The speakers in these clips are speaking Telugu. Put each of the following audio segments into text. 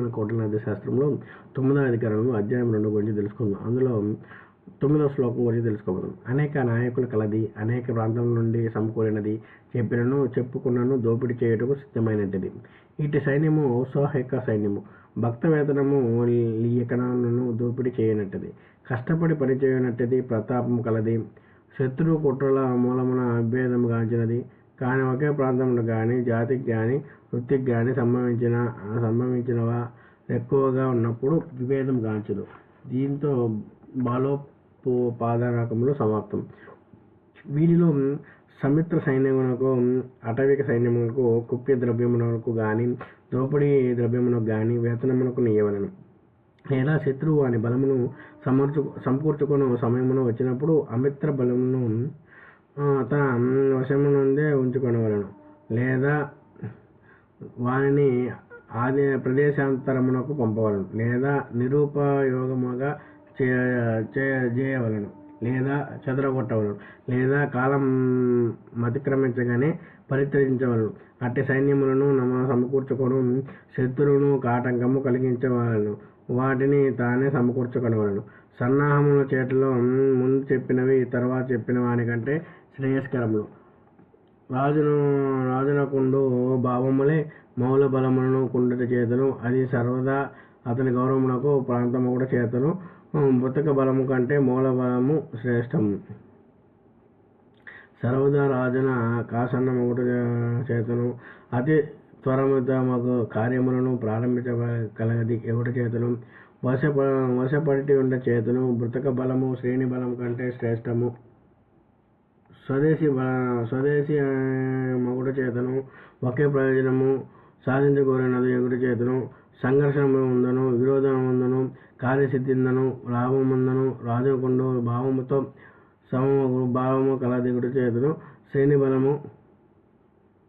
మన కోటనాథ శాస్త్రంలో తొమ్మిదవ అధికారంలో అధ్యాయం రెండు గురించి తెలుసుకుందాం. అందులో తొమ్మిదవ శ్లోకం గురించి తెలుసుకోవడం అనేక నాయకుల కలది అనేక ప్రాంతాల నుండి సమకూరినది చెప్పినను చెప్పుకున్నను దోపిడీ చేయుటకు సిద్ధమైనది ఇటు సైన్యము ఔసాహిక సైన్యము. భక్త వేతనము లీయకనను దోపిడీ చేయనట్టది. కష్టపడి పనిచేయనట్టది ప్రతాపం ప్రతాపము కలది. శత్రువు కుట్రల మూలమున అభేదము గాంచినది. కానీ ఒకే ప్రాంతంలో కానీ జాతికి కానీ వృత్తికి కానీ సంభవించిన సంభవించినవా? ఎక్కువగా ఉన్నప్పుడు విభేదం గాంచదు. దీంతో బాలోపాదనకములు సమాప్తం. వీరిలో సమిత్ర సైన్యమునకు అటవిక సైన్యమునకు కుప్య ద్రవ్యమునకు గాని దోపిడీ ద్రవ్యమునకు గాని వేతనమునకు నియమనను. లేదా శత్రువు వాని బలమును సమర్చు సమకూర్చుకుని సమయమును వచ్చినప్పుడు అమిత్ర బలమును తన వశము నుండే ఉంచుకొనవలను. లేదా వానిని ఆది ప్రదేశాంతరమునకు పంపవలను. లేదా నిరుపయోగముగా చే చే- చేయవలను. లేదా చెదరగొట్టవలను. లేదా కాలం అతిక్రమించగానే పరిత్యజించవలను. అట్టి సైన్యములను నమ సమకూర్చుకొను శత్రువును కాటంకము కలిగించవలను. వాటిని తానే సమకూర్చుకొనవలను. సన్నాహముల చేతిలో ముందు చెప్పినవి తర్వాత చెప్పిన వానికంటే శ్రేయస్కరములు. రాజును రాజునకుండు భావములే మౌల బలములను కుండట చేతను. అది సర్వదా అతని గౌరవమునకు ప్రాంతము కూడా చేతను. బుతక బలము కంటే మూల బలము శ్రేష్టము. సర్వదా రాజున కాసన్నము ఒకటి చేతను. అతి త్వరముతమగు కార్యములను ప్రారంభించగలది ఎవటి చేతను వశ వశపడి ఉండ చేతను బృతక బలము శ్రేణి బలం కంటే శ్రేష్టము. స్వదేశీ బల స్వదేశీ మగుడు చేతను ఒకే ప్రయోజనము. సాధించగోరినది ఎగుడు చేతను సంఘర్షణ ఉందను విరోధం ఉందను కార్యసిద్ధిందను లాభం ఉందను రాజుకుండు భావముతో సమము భావము కలదిగుడు చేతను శ్రేణి బలము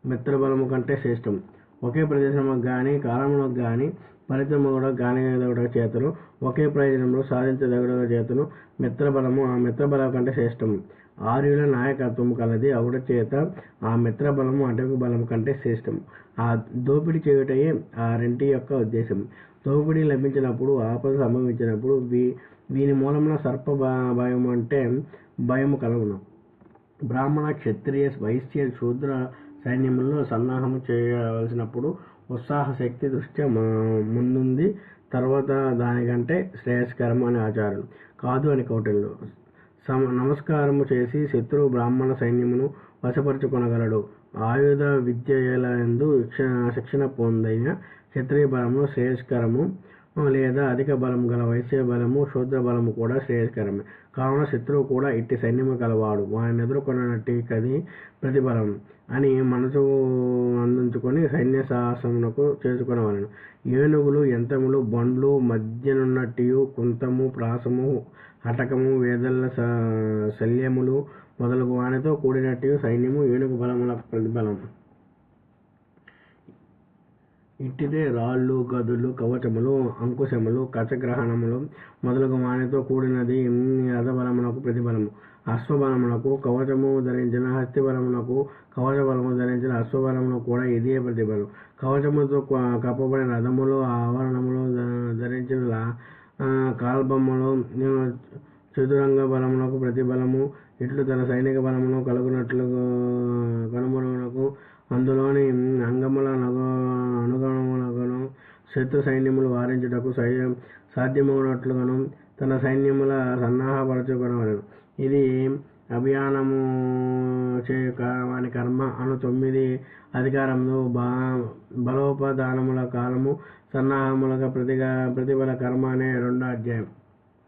మిత్రబలము కంటే శ్రేష్టము. ఒకే ప్రదేశంలో కానీ కాలంలో కానీ ఫలితము కూడా చేతను. ఒకే ప్రయోజనంలో సాధించదగుడ చేతను. మిత్రబలము ఆ మిత్రబలం కంటే శ్రేష్టము. ఆర్యుల నాయకత్వము కలది అవుడ చేత ఆ మిత్రబలము అటవి బలము కంటే శ్రేష్టము. ఆ దోపిడీ చేయుటయే ఆ రెంటి యొక్క ఉద్దేశం దోపిడీ లభించినప్పుడు ఆపద సంభవించినప్పుడు వీ వీని మూలమున సర్ప భయం భయము అంటే భయము కలుగును. బ్రాహ్మణ క్షత్రియ వైశ్య శూద్ర సైన్యములను సన్నాహము చేయవలసినప్పుడు ఉత్సాహ శక్తి దృష్ట్యా ముందుంది. తర్వాత దానికంటే శ్రేయస్కరం అని ఆచారం కాదు అని కౌటిల్యుడు సమ నమస్కారము చేసి శత్రువు బ్రాహ్మణ సైన్యమును వశపరుచుకొనగలడు. ఆయుధ విద్యలందు శిక్షణ పొందిన క్షత్రియ బలము శ్రేయస్కరము లేదా అధిక బలం గల వైశ్య బలము శూద్ర బలము కూడా శ్రేయస్కరమే. కావున శత్రువు కూడా ఇట్టి సైన్యము గలవాడు. వారిని ఎదుర్కొన్నట్టి కది ప్రతిబలం అని మనసు అందించుకొని సైన్య సాహసమునకు చేసుకునేవాళ్ళను ఏనుగులు యంత్రములు బండ్లు మధ్యనున్నట్టు కుంతము ప్రాసము హటకము వేదల స- శల్యములు మొదలగు వానితో కూడినట్టు సైన్యము ఏనుగు బలముల ప్రతిబలం ఇట్టిదే రాళ్ళు గదులు కవచములు అంకుశములు కచగ్రహణములు మొదలగు వానితో కూడినది రథబలమునకు ప్రతిబలము అశ్వబలమునకు కవచము ధరించిన హస్తిబలమునకు కవచ బలము ధరించిన అశ్వబలమును కూడా ఇదే ప్రతిబలం కవచముతో కప్పబడిన రథములు ఆవరణములు ధరించిన లా- కాల్బొమ్మలు చతురంగ బలమునకు ప్రతిబలము ఇట్లు తన సైనిక బలమును కలుగునట్లు శత్రు సైన్యములు వారించుటకు సై- సాధ్యమవునట్లుగాను తన సైన్యముల సన్నాహపరచుకొనవలెను. ఇది అభియానము చేయు వాని కర్మ అను తొమ్మిది అధికారములు. బా బలోపదానముల కాలము సన్నాహములకు ప్రతిగా ప్రతిఫల కర్మ అనే రెండో అధ్యాయం.